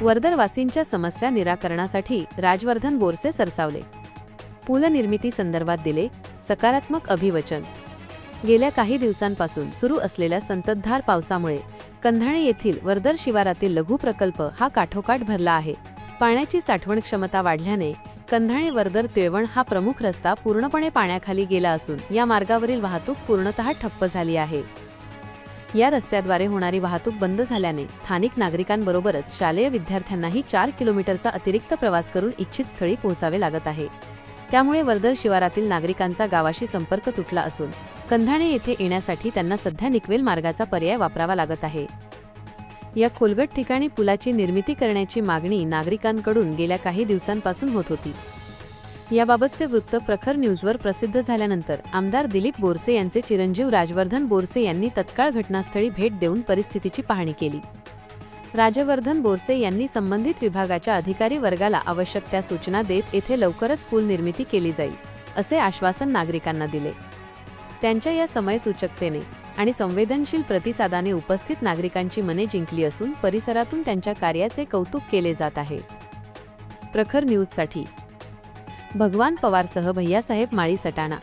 वर्दरवासींच्या समस्या निराकरणासाठी राजवर्धन बोरसे सरसावले. पुलनिर्मिती संदर्भात दिले सकारात्मक अभिवचन. गेल्या काही दिवसांपासून सुरू असलेल्या संततधार पावसामुळे कंधाणे येथील वर्दर शिवारातील लघु प्रकल्प हा काठोकाठ भरला आहे. पाण्याची साठवण क्षमता वाढल्याने कंधाणे वर्दर तिळवण हा प्रमुख रस्ता पूर्णपणे पाण्याखाली गेला असून या मार्गावरील वाहतूक पूर्णतः ठप्प झाली आहे. या रस्त्याद्वारे होणारी वाहतूक बंद झाल्याने स्थानिक नागरिकांबरोबरच शालेय विद्यार्थ्यांनाही चार किलोमीटरचा अतिरिक्त प्रवास करून इच्छित स्थळी पोहोचावे लागत आहे. त्यामुळे वर्दर शिवारातील नागरिकांचा गावाशी संपर्क तुटला असून कंधाणे येथे येण्यासाठी त्यांना सध्या निकवेल मार्गाचा पर्याय वापरावा लागत आहे. या खोलगट ठिकाणी पुलाची निर्मिती करण्याची मागणी नागरिकांकडून गेल्या काही दिवसांपासून होत होती. याबाबतचे वृत्त प्रखर न्यूजवर प्रसिद्ध झाल्यानंतर आमदार दिलीप बोरसे यांचे चिरंजीव राजवर्धन बोरसे यांनी तत्काळ घटनास्थळी भेट देऊन परिस्थितीची पाहणी केली. राजवर्धन बोरसे यांनी संबंधित विभागाच्या अधिकारी वर्गाला आवश्यक त्या सूचना देत येथे लवकरच पूल निर्मिती केली जाईल असे आश्वासन नागरिकांना दिले. त्यांच्या या समयसूचकतेने आणि संवेदनशील प्रतिसादाने उपस्थित नागरिकांची मने जिंकली असून परिसरातून त्यांच्या कार्याचे कौतुक केले जात आहे. प्रखर न्यूजसाठी भगवान पवारसह भैयासाहेब माळी सटाणा.